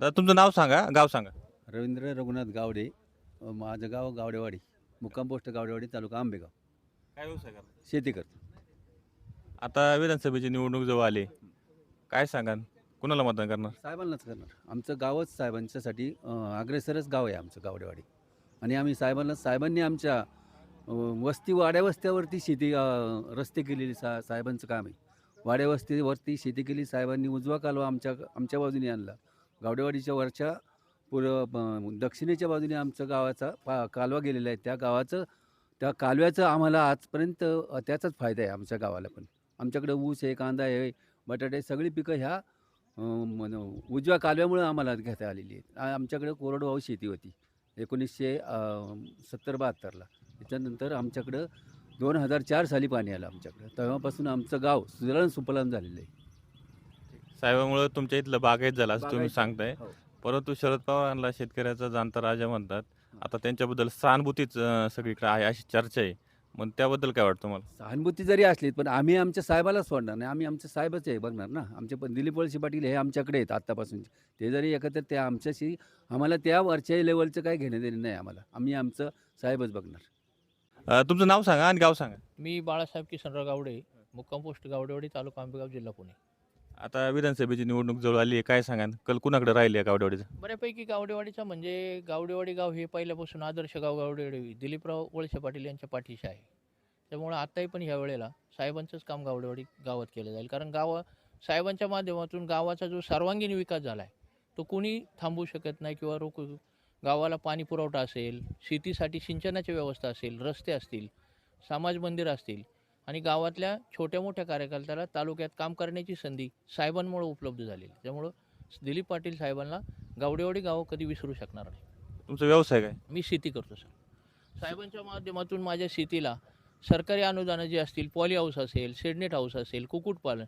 दादा तुमचं नाव सांगा गाव सांगा. रवींद्र रघुनाथ गावडे अ, माझं गाव गावडेवाडी मुक्काम पोस्ट गावडेवाडी तालुका आंबेगाव. काय व्यवसाय करता? शेती करतो. आता विधानसभेची निवडणूक जवळ आली. काय सांगा कुणाला मतदान करणार? साहेबांनाच करणार. आमचं गावच साहेबांच्यासाठी अ, अग्रेसरच गाव आहे आमचं गावडेवाडी. आणि आम्ही साहेबांना साहेबांनी आमच्या अ, वस्ती वाड्या वस्त्यावरती शेती अ, रस्ते केलेली सा साहेबांचं काम आहे. वाड्या वस्तीवरती शेती केली साहेबांनी उजवा कालवा आमच्या आमच्या बाजूने आणला. गावडेवाडीच्या वरच्या पूर्व दक्षिणेच्या बाजूने आमचं गावाचा पा कालवा गेलेला आहे. त्या गावाचं त्या कालव्याचं आम्हाला आजपर्यंत त्याचाच फायदा आहे आमच्या गावाला पण. आमच्याकडे ऊस आहे कांदा आहे बटाटे सगळी पिकं ह्या उजव्या कालव्यामुळे आम्हाला घेता आलेली आहेत. आमच्याकडे कोरडवाहू शेती होती. एकोणीसशे सत्तर बहात्तरला. त्याच्यानंतर आमच्याकडं दोन हजार चार साली पाणी आलं आमच्याकडं. तेव्हापासून आमचं गाव सुजलन सुफलान झालेलं आहे. साहेबामुळे तुमच्या इथलं बागायत झालं असं तुम्ही बागायत. सांगताय. हो. परंतु शरद पवारांना शेतकऱ्याचा जाणता राजा म्हणतात. आता त्यांच्याबद्दल सहानुभूतीच अं, सगळीकडे आहे अशी चर्चा आहे. मग त्याबद्दल काय वाटतं तुम्हाला? सहानुभूती जरी असली पण आम्ही आमच्या साहेबाला सोडणार नाही. आम्ही आमचे साहेबच आहे बघणार ना. आमचे पण दिलीप वळसे पाटील हे आमच्याकडे आहेत आत्तापासून. ते जरी एकत्र ते आमच्याशी आम्हाला त्या वरच्या लेवलचं काय घेणं देणं नाही आम्हाला. आम्ही आमचं साहेबच बघणार. अं, तुमचं नाव सांगा आणि गाव सांगा. मी बाळासाहेब किसनराव गावडे मुक्काम पोस्ट गावडेवाडी तालुका आंबेगाव जिल्हा पुणे. आता विधानसभेची निवडणूक जवळ आली आहे काय सांगा कल कुणाकडे राहिली आहे गावडेवाडीचं? बऱ्यापैकी गावडेवाडीचा म्हणजे गावडेवाडी गाव हे पहिल्यापासून आदर्श गाव गावडेवाडी दिलीपराव वळसे पाटील यांच्या पाठीशी आहे. त्यामुळं आत्ताही पण ह्या वेळेला साहेबांचंच काम गावडेवाडी गावात केलं जाईल. कारण गाव साहेबांच्या माध्यमातून गावाचा जो सर्वांगीण विकास झाला आहे तो कोणी थांबवू शकत नाही किंवा रोखू गावाला पाणी पुरवठा असेल शेतीसाठी सिंचनाची व्यवस्था असेल रस्ते असतील समाज मंदिर असतील आणि गावातल्या छोट्या मोठ्या कार्यकर्त्याला तालुक्यात काम करण्याची संधी साहेबांमुळे उपलब्ध झालेली त्यामुळं दिलीप पाटील साहेबांना गावडेवाडी गाव कधी विसरू शकणार नाही. तुमचा व्यवसाय काय? मी शेती करतो सर. साहेबांच्या माध्यमातून माझ्या शेतीला सरकारी अनुदानं जी असतील पॉली हाऊस असेल शेडनेट हाऊस असेल कुक्कुटपालन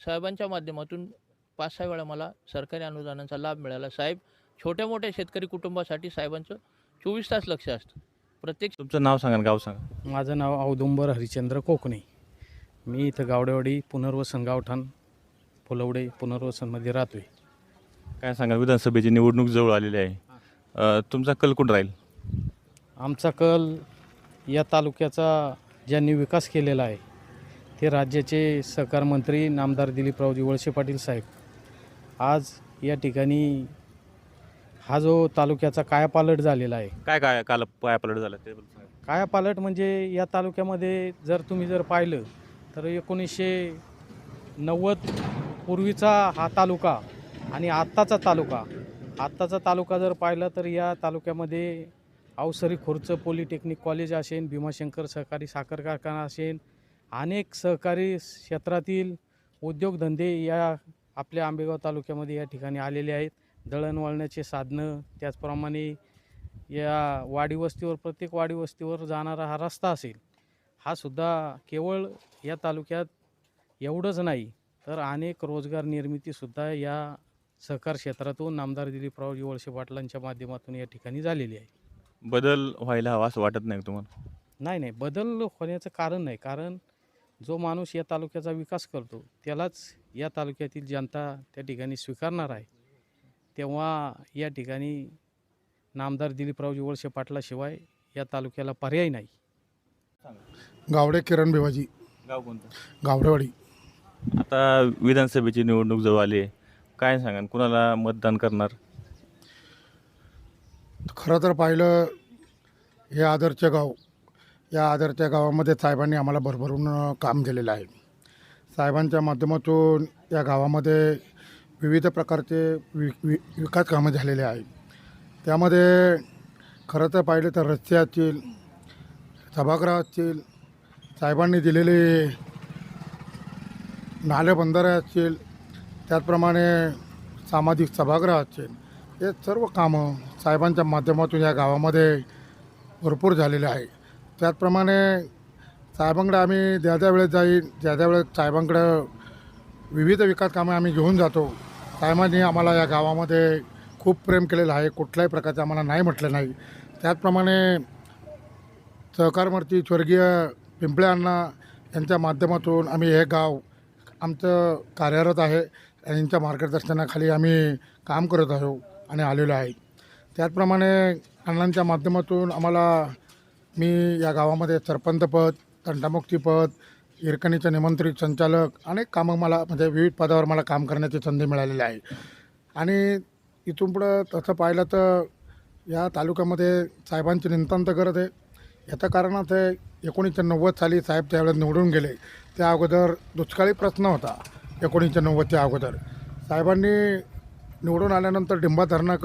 साहेबांच्या माध्यमातून पाच सहा वेळा मला सरकारी अनुदानांचा लाभ मिळाला. साहेब छोट्या मोठ्या शेतकरी कुटुंबासाठी साहेबांचं चोवीस तास लक्ष असतं. प्रत्येक तुमचं नाव सांगा आणि गाव सांगा. माझं नाव औदुंबर हरिचंद्र कोकणे. मी इथं गावडेवाडी पुनर्वसन गावठाण फुलवडे पुनर्वसनमध्ये राहतो आहे काय सांगा विधानसभेची निवडणूक जवळ आलेली आहे. अं, तुमचा कल कुठं राहील? आमचा कल या तालुक्याचा ज्यांनी विकास केलेला आहे ते राज्याचे सहकार मंत्री नामदार दिलीपरावजी वळसे पाटील साहेब. आज या ठिकाणी हा जो तालुक्याचा कायापालट झालेला आहे. काय काय काल पायापलट झाला ते सांगा. कायापालट म्हणजे या तालुक्यामध्ये जर तुम्ही जर पाहिलं तर एकोणीसशे नव्वद पूर्वीचा हा तालुका आणि आत्ताचा तालुका. आत्ताचा तालुका जर पाहिला तर या तालुक्यामध्ये अवसरी खुर्च पॉलिटेक्निक कॉलेज असेल भीमाशंकर सहकारी साखर कारखाना असेल अनेक सहकारी क्षेत्रातील उद्योगधंदे या आपल्या आंबेगाव तालुक्यामध्ये या ठिकाणी आलेले आहेत. दळणवळणाचे साधनं त्याचप्रमाणे या वाडी वस्तीवर प्रत्येक वाडी वस्तीवर जाणारा हा रस्ता असेल हा सुद्धा केवळ या तालुक्यात एवढंच नाही तर अनेक रोजगार निर्मितीसुद्धा या सहकार क्षेत्रातून नामदार दिलीपरावजी वळसे पाटलांच्या माध्यमातून या ठिकाणी झालेली आहे. बदल व्हायला हवा असं वाटत नाही तुम्हाला? नाही नाही बदल होण्याचं कारण नाही कारण जो माणूस या तालुक्याचा विकास करतो त्यालाच या तालुक्यातील जनता त्या ठिकाणी स्वीकारणार आहे. तेव्हा या ठिकाणी नामदार दिलीपरावजी वळसे पाटलाशिवाय या तालुक्याला पर्याय नाही. गावडे किरण भिवाजी. गाव कोणतं? गावडेवाडी आता विधानसभेची निवडणूक जवळ आली आहे. काय सांगा कुणाला मतदान करणार? खरं तर पाहिलं हे आदरचे गाव या आदरच्या गावामध्ये साहेबांनी आम्हाला भरभरून अ, काम केलेलं आहे. साहेबांच्या माध्यमातून या गावामध्ये विविध प्रकारचे वि वि विकास कामं झालेले आहेत. त्यामध्ये खरं तर पाहिलं तर रस्ते असतील सभागृह असतील साहेबांनी दिलेले नाले बंधारे असतील त्याचप्रमाणे सामाजिक सभागृह असतील हे सर्व कामं साहेबांच्या माध्यमातून या गावामध्ये भरपूर झालेले आहे. त्याचप्रमाणे साहेबांकडे आम्ही ज्या ज्या वेळेस जाईल ज्या ज्या वेळेस साहेबांकडं विविध विकास कामं आम्ही घेऊन जातो साहेबांनी आम्हाला या गावामध्ये खूप प्रेम केलेलं आहे. कुठल्याही प्रकारचं आम्हाला नाही म्हटलं नाही. त्याचप्रमाणे सहकारमूर्ती स्वर्गीय पिंपळे अण्णा यांच्या माध्यमातून आम्ही हे गाव आमचं कार्यरत आहे. आणि यांच्या मार्गदर्शनाखाली आम्ही काम करत आहो आणि आलेलो आहे. त्याचप्रमाणे अण्णांच्या माध्यमातून आम्हाला मी या गावामध्ये सरपंचपद तंटामुक्तीपद हिरकणीचे निमंत्रित संचालक अनेक कामं मला म्हणजे विविध पदावर मला काम करण्याची संधी मिळालेली आहे. आणि इथून पुढं तसं पाहिलं तर या तालुक्यामध्ये साहेबांची नितांत गरज आहे. याचं कारण असं आहे एकोणीसशे नव्वद साली साहेब त्यावेळेस निवडून गेले. त्या अगोदर दुष्काळी प्रश्न होता एकोणीसशे नव्वदच्या अगोदर. साहेबांनी निवडून आल्यानंतर डिंबा धरणाक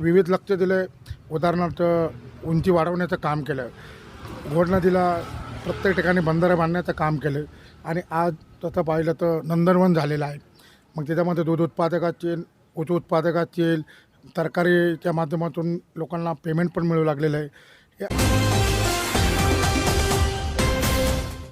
विविध लक्ष दिले. उदाहरणार्थ उंची वाढवण्याचं काम केलं. घोड नदीला प्रत्येक ठिकाणी बंधारे बांधण्याचं काम केलं. आणि आज तसं पाहिलं तर नंदनवन झालेलं आहे. मग त्याच्यामध्ये दूध उत्पादकाची ऊस उत्पादकाची तरकारीच्या माध्यमातून लोकांना पेमेंट पण मिळू लागलेलं आहे. या